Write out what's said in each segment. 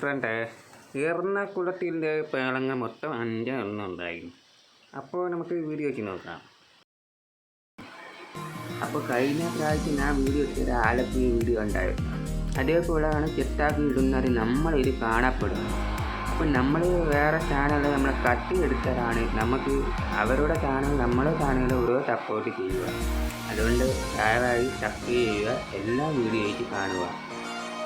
Front എറണാകുളത്തിന്റെ പേളങ്ങ മൊത്തം അഞ്ചെണ്ണം ഉണ്ടായി അപ്പോൾ നമുക്ക് വീഡിയോ വെച്ച് നോക്കാം. അപ്പോൾ കഴിഞ്ഞ പ്രാവശ്യം ഞാൻ വീഡിയോ എടുത്തത് ആലപ്പുഴ വീഡിയോ ഉണ്ടായിരുന്നു അതേപോലെയാണ് ചെത്താക്കി ഇടുന്നത് നമ്മളിത് കാണപ്പെടും അപ്പോൾ നമ്മൾ വേറെ ചാനൽ നമ്മളെ കട്ടി എടുത്തതാണ് നമുക്ക് അവരുടെ ചാനൽ നമ്മുടെ ചാനൽ ഓരോ സപ്പോർട്ട് ചെയ്യുക. അതുകൊണ്ട് ദയവായി സബ്സ്ക്രൈബ് ചെയ്യുക എല്ലാ വീഡിയോയ്ക്ക് കാണുക.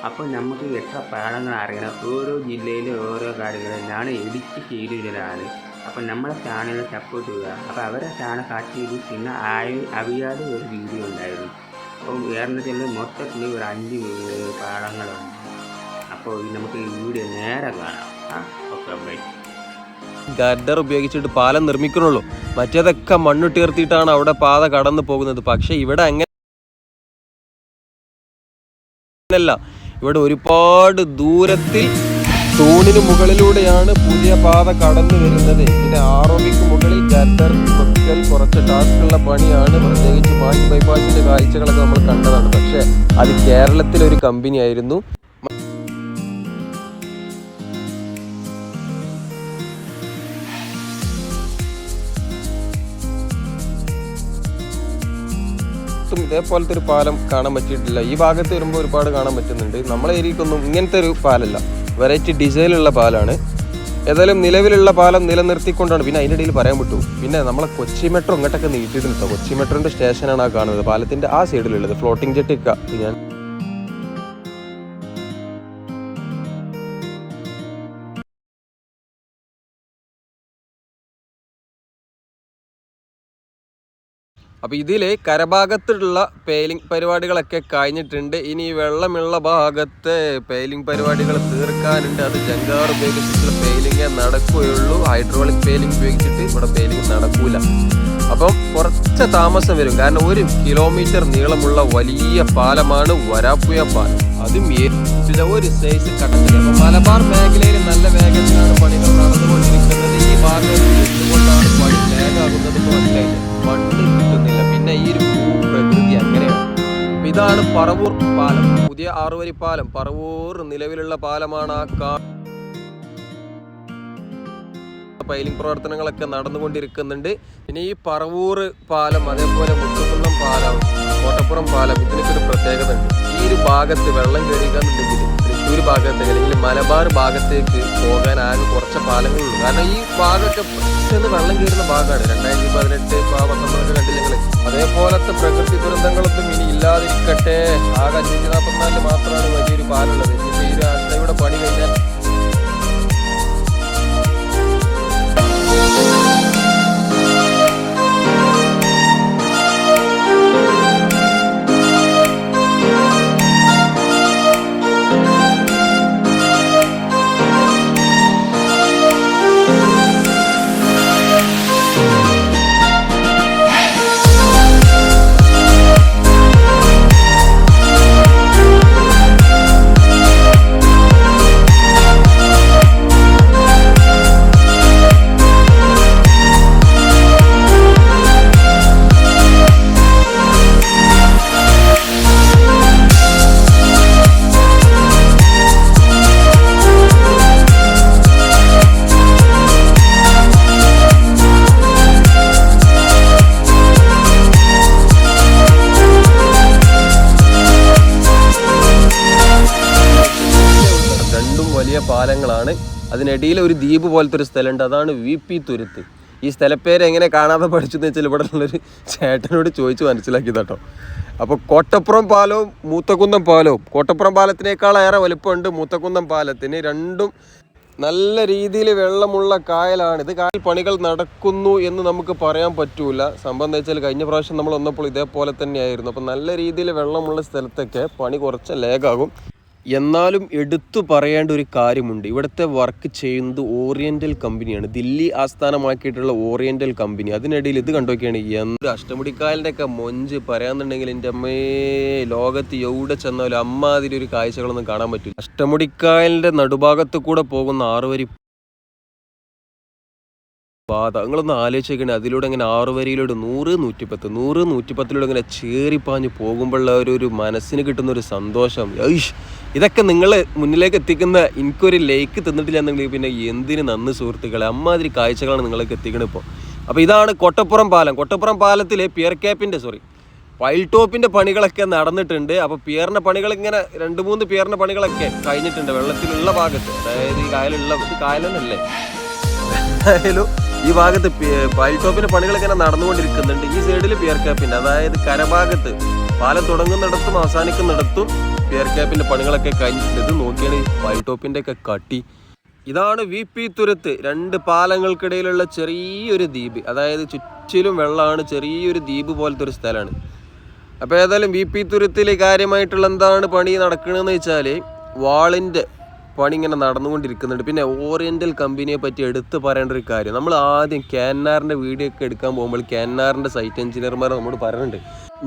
അപ്പോൾ നമുക്ക് എത്ര പാഠങ്ങൾ അറിയണം? ഓരോ ജില്ലയിലും ഓരോ കാര്യങ്ങളും ഞാൻ എഡിറ്റ് ചെയ്തിടലാണ് അപ്പോൾ നമ്മളെ ചാനൽ സപ്പോർട്ട് ചെയ്യുക. അപ്പോൾ അവരെ ചാനൽ കാട്ടി പിന്നെ ആയി അറിയാതെ ഒരു വീഡിയോ ഉണ്ടായിരുന്നു. അപ്പോൾ കേരളത്തിൽ മൊത്തത്തിൽ ഒരു അഞ്ച് പാഠങ്ങളുണ്ട്. അപ്പോൾ നമുക്ക് ഈ വീഡിയോ നേരെ കാണാം. ആ ഓക്കെ ബൈ ഗഡർ ഉപയോഗിച്ചിട്ട് പാലം നിർമ്മിക്കണുള്ളൂ മറ്റേതൊക്കെ മണ്ണുട്ടീർത്തിയിട്ടാണ് അവിടെ പാത കടന്നു പോകുന്നത്. പക്ഷെ ഇവിടെ അങ്ങനെയല്ല. ഇവിടെ ഒരുപാട് ദൂരത്തിൽ തൂണിന് മുകളിലൂടെയാണ് പുതിയ പാത കടന്നു വരുന്നത്. പിന്നെ ആറോമിക്ക് മുകളിൽ വെക്കൽ കുറച്ച് ടാസ്കുള്ള പണിയാണ്. പ്രത്യേകിച്ച് മാഹി ബൈപ്പാസിന്റെ കാഴ്ചകളൊക്കെ നമ്മൾ കണ്ടതാണ്. പക്ഷേ അത് കേരളത്തിലൊരു കമ്പനി ആയിരുന്നു ഇതേപോലത്തെ ഒരു പാലം കാണാൻ പറ്റിയിട്ടില്ല. ഈ ഭാഗത്ത് വരുമ്പോൾ ഒരുപാട് കാണാൻ പറ്റുന്നുണ്ട്. നമ്മളെ ഏരിയക്കൊന്നും ഇങ്ങനത്തെ ഒരു പാലല്ല. വെറൈറ്റി ഡിസൈനുള്ള പാലാണ്. ഏതായാലും നിലവിലുള്ള പാലം നിലനിർത്തിക്കൊണ്ടാണ്. പിന്നെ അതിന്റെ ഇടയിൽ പറയാൻ വിട്ടു. പിന്നെ നമ്മളെ കൊച്ചി മെട്രോ ഇങ്ങോട്ടൊക്കെ നീട്ടിയിട്ടുണ്ട് കൊച്ചി മെട്രോന്റെ സ്റ്റേഷനാണ് ആ കാണുന്നത്. പാലത്തിന്റെ ആ സൈഡിലുള്ളത് ഫ്ലോട്ടിംഗ് ജെട്ടിക്ക ഞാൻ അപ്പോൾ ഇതിൽ കരഭാഗത്തുള്ള പെയിലിംഗ് പരിപാടികളൊക്കെ കഴിഞ്ഞിട്ടുണ്ട്. ഇനി വെള്ളമുള്ള ഭാഗത്ത് പെയിലിംഗ് പരിപാടികൾ തീർക്കാനുണ്ട്. അത് ജങ്കാർ ഉപയോഗിച്ചിട്ടുള്ള പെയിലിംഗേ നടക്കുകയുള്ളൂ. ഹൈഡ്രോളിക് പെയിലിംഗ് ഉപയോഗിച്ചിട്ട് ഇവിടെ പെയിലിംഗ് നടക്കൂല. അപ്പം കുറച്ച് താമസം വരും. കാരണം ഒരു കിലോമീറ്റർ നീളമുള്ള വലിയ പാലമാണ് വരാപ്പുയ പാലം. അതും ഏ- ഒരു സൈസ് കട്ടത്തിൽ അപ്പം മലബാർ മേഖലയിൽ നല്ല വേഗത്തിലാണ് പണികൾ നടന്നുകൊണ്ടിരിക്കുന്നത്. ഈ ഭാഗത്ത് എന്തുകൊണ്ടാണ് പറവൂർ പാലം. പുതിയ ആറുവരി പാലം. പറവൂർ നിലവിലുള്ള പാലമാണ് ആ പൈലിംഗ് പ്രവർത്തനങ്ങളൊക്കെ നടന്നുകൊണ്ടിരിക്കുന്നുണ്ട്. പിന്നെ ഈ പറവൂർ പാലം അതേപോലെ മുത്തുകുന്നം പാലം കോട്ടപ്പുറം പാലം ഇതിനൊക്കെ ഒരു പ്രത്യേകത ഉണ്ട് ഈ ഒരു ഭാഗത്ത് വെള്ളം കയറിയെന്നുണ്ടെങ്കിൽ തൃശ്ശൂർ ഭാഗത്തേക്ക് അല്ലെങ്കിൽ മലബാർ ഭാഗത്തേക്ക് പോകാൻ ആകെ കുറച്ച് പാലങ്ങളുള്ളൂ കാരണം ഈ ഭാഗമൊക്കെ പെട്ടെന്ന് വെള്ളം കയറുന്ന ഭാഗമാണ്. രണ്ടായിരത്തി പതിനെട്ട് പത്തൊമ്പതൊക്കെ കണ്ടില്ലെങ്കിൽ അതേപോലത്തെ പ്രകൃതി ദുരന്തങ്ങളൊന്നും ഇനി ഇല്ലാതിരിക്കട്ടെ. ആകെ അഞ്ഞൂറ്റി നാൽപ്പത്തിനാലിൽ മാത്രമാണ് വലിയൊരു പാലുള്ളത് ഇനി ഈ ഒരു ആശ്രയുടെ പണി കഴിഞ്ഞാൽ പാലങ്ങളാണ്. അതിനിടയിൽ ഒരു ദ്വീപ് പോലത്തെ ഒരു സ്ഥലമുണ്ട്. അതാണ് വി പി തുരുത്ത്. ഈ സ്ഥലപ്പേര് എങ്ങനെ കാണാതെ പഠിച്ചു എന്ന് വെച്ചാൽ ഇവിടെ ഉള്ളൊരു ചേട്ടനോട് ചോദിച്ച് മനസ്സിലാക്കിയതാട്ടോ. അപ്പോൾ കോട്ടപ്പുറം പാലവും മൂത്തക്കുന്നം പാലവും. കോട്ടപ്പുറം പാലത്തിനേക്കാൾ ഏറെ വലുപ്പമുണ്ട് മൂത്തക്കുന്നം പാലത്തിന്. രണ്ടും നല്ല രീതിയിൽ വെള്ളമുള്ള കായലാണ്. ഇത് കായൽ പണികൾ നടക്കുന്നു എന്ന് നമുക്ക് പറയാൻ പറ്റൂല. സംഭവം എന്താ വെച്ചാൽ കഴിഞ്ഞ പ്രാവശ്യം നമ്മൾ വന്നപ്പോൾ ഇതേപോലെ തന്നെയായിരുന്നു. അപ്പം നല്ല രീതിയിൽ വെള്ളമുള്ള സ്ഥലത്തൊക്കെ പണി കുറച്ച് ലേഗാകും എന്നാലും എടുത്തു പറയേണ്ട ഒരു കാര്യമുണ്ട്. ഇവിടുത്തെ വർക്ക് ചെയ്യുന്നത് ഓറിയന്റൽ കമ്പനിയാണ് ദില്ലി ആസ്ഥാനമാക്കിയിട്ടുള്ള ഓറിയന്റൽ കമ്പനി അതിനിടയിൽ ഇത് കണ്ടൊക്കെയാണ് എന്ത് അഷ്ടമുടിക്കായലിന്റെ ഒക്കെ മൊഞ്ച് പറയാന്നുണ്ടെങ്കിൽ എന്റെ അമ്മേ ലോകത്ത് എവിടെ ചെന്നാലും അമ്മാതിരി ഒരു കാഴ്ചകളൊന്നും കാണാൻ പറ്റില്ല. അഷ്ടമുടിക്കായലിന്റെ നടുഭാഗത്ത് കൂടെ പോകുന്ന ആറുവരി പാത. നിങ്ങളൊന്ന് ആലോചിക്കണേ അതിലൂടെ ഇങ്ങനെ ആറ് വരിയിലൂടെ നൂറ് നൂറ്റിപ്പത്ത് നൂറ് നൂറ്റിപ്പത്തിലൂടെ ഇങ്ങനെ ചേറിപ്പാഞ്ഞ് പോകുമ്പോഴുള്ള ഒരു ഒരു മനസ്സിന് കിട്ടുന്ന ഒരു സന്തോഷം. ഐഷ്! ഇതൊക്കെ നിങ്ങൾ മുന്നിലേക്ക് എത്തിക്കുന്ന എനിക്കൊരു ലൈക്ക് തിന്നിട്ടില്ലെന്നുണ്ടെങ്കിൽ പിന്നെ എന്തിന് നന്ന് സുഹൃത്തുക്കളെ? അമ്മാതിരി കാഴ്ചകളാണ് നിങ്ങൾക്ക് എത്തിക്കണത് ഇപ്പോൾ അപ്പോൾ ഇതാണ് കൊട്ടപ്പുറം പാലം. കൊട്ടപ്പുറം പാലത്തിലെ പിയർ ക്യാപ്പിന്റെ സോറി പൈൽ ടോപ്പിന്റെ പണികളൊക്കെ നടന്നിട്ടുണ്ട്. അപ്പോൾ പിയറിന്റെ പണികൾ ഇങ്ങനെ രണ്ട് മൂന്ന് പിയറിന്റെ പണികളൊക്കെ കഴിഞ്ഞിട്ടുണ്ട്. വെള്ളത്തിലുള്ള ഭാഗത്ത് അതായത് ഈ കായലുള്ള കായലെന്നല്ലേ? എന്തായാലും ഈ ഭാഗത്ത് പൈൽ ടോപ്പിന്റെ പണികൾ ഇങ്ങനെ നടന്നുകൊണ്ടിരിക്കുന്നുണ്ട്. ഈ സൈഡിൽ പിയർ ക്യാപ്പിന്റെ അതായത് കരഭാഗത്ത് പാലം തുടങ്ങുന്നിടത്തും അവസാനിക്കുന്നിടത്തും പിയർ ക്യാപ്പിന്റെ പണികളൊക്കെ കഴിഞ്ഞിട്ടുണ്ട്. ഇത് നോക്കിയാണ് വൈൽ ടോപ്പിന്റെ ഒക്കെ കട്ടി. ഇതാണ് വി പി തുരത്ത്. രണ്ട് പാലങ്ങൾക്കിടയിലുള്ള ചെറിയൊരു ദ്വീപ്. അതായത് ചുറ്റിലും വെള്ളമാണ്. ചെറിയൊരു ദ്വീപ് പോലത്തെ ഒരു സ്ഥലമാണ്. അപ്പോൾ ഏതായാലും വി പി തുരത്തിൽ കാര്യമായിട്ടുള്ള എന്താണ് പണി നടക്കണമെന്ന് വെച്ചാൽ വാളിന്റെ പണി ഇങ്ങനെ നടന്നുകൊണ്ടിരിക്കുന്നുണ്ട്. പിന്നെ ഓറിയന്റൽ കമ്പനിയെ പറ്റി എടുത്തു പറയേണ്ട ഒരു കാര്യം. നമ്മൾ ആദ്യം ക്യാന്നാറിന്റെ വീഡിയോ ഒക്കെ എടുക്കാൻ പോകുമ്പോൾ ക്യാന്നാറിന്റെ സൈറ്റ് എഞ്ചിനീയർമാർ നമ്മോട് പറയുന്നുണ്ട്.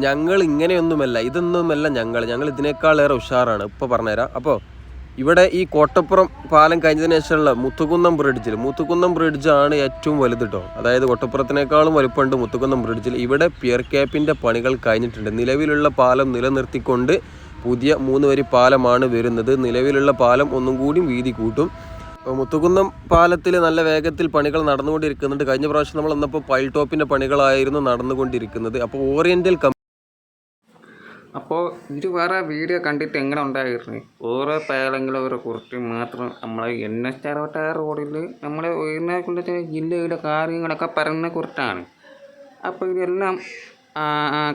ഞങ്ങൾ ഇങ്ങനെയൊന്നുമല്ല ഇതൊന്നുമല്ല ഞങ്ങൾ. ഞങ്ങൾ ഇതിനേക്കാൾ ഏറെ ഉഷാറാണ്. ഇപ്പോൾ പറഞ്ഞുതരാം. അപ്പോൾ ഇവിടെ ഈ കോട്ടപ്പുറം പാലം കഴിഞ്ഞതിന് ശേഷമുള്ള മുത്തുകുന്നം ബ്രിഡ്ജിൽ മുത്തുകുന്നം ബ്രിഡ്ജാണ് ഏറ്റവും വലുത് കേട്ടോ അതായത് കോട്ടപ്പുറത്തിനേക്കാളും വലുപ്പമുണ്ട് മുത്തുകുന്നം ബ്രിഡ്ജിൽ ഇവിടെ പിയർ ക്യാപ്പിന്റെ പണികൾ കഴിഞ്ഞിട്ടുണ്ട്. നിലവിലുള്ള പാലം നിലനിർത്തിക്കൊണ്ട് പുതിയ മൂന്ന് വരി പാലമാണ് വരുന്നത്. നിലവിലുള്ള പാലം ഒന്നും കൂടി വീതി കൂട്ടും. മുത്തുകുന്നം പാലത്തിൽ നല്ല വേഗത്തിൽ പണികൾ നടന്നുകൊണ്ടിരിക്കുന്നുണ്ട്. കഴിഞ്ഞ പ്രാവശ്യം നമ്മൾ വന്നപ്പോൾ പൈൽ ടോപ്പിന്റെ പണികളായിരുന്നു നടന്നുകൊണ്ടിരിക്കുന്നത്. അപ്പോൾ ഓറിയന്റൽ അപ്പോൾ ഇത് വേറെ വീഡിയോ കണ്ടിട്ട് എങ്ങനെ ഉണ്ടായിരുന്നു? ഓരോ പാലങ്ങളെ കുറിച്ച് മാത്രം നമ്മളെ എൻ എച്ച് അറുപത്താറ് റോഡിൽ നമ്മളെ ഉയർന്നേക്കുള്ള ജില്ലയുടെ കാര്യങ്ങളൊക്കെ പറയുന്ന കുറിച്ചാണ്. അപ്പോൾ ഇതെല്ലാം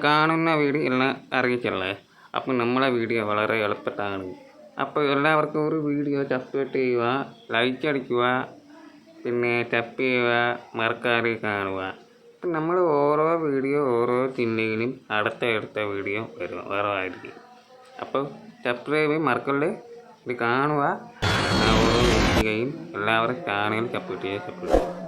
കാണുന്ന വീഡിയോ എല്ലാം അറിയിച്ചല്ലേ അപ്പോൾ നമ്മളെ വീഡിയോ വളരെ എളുപ്പത്താണ്. അപ്പോൾ എല്ലാവർക്കും ഒരു വീഡിയോ സബ്സ്ക്രൈബ് ചെയ്യുക ലൈക്ക് അടിക്കുക പിന്നെ ടപ്പ് ചെയ്യുക മറക്കാതെ കാണുക. അപ്പം നമ്മൾ ഓരോ വീഡിയോ ഓരോ ചിന്തയിലും അടുത്ത അടുത്ത വീഡിയോ വരും വരവായിരിക്കും അപ്പോൾ സബ്സ്ക്രൈബ് മറക്കല്ലേ? ഇത് കാണുക. ഓരോ വീഡിയോയും എല്ലാവരും ചാനൽ സപ്പോർട്ട് ചെയ്യുക സപ്പോർട്ട് ചെയ്യുക.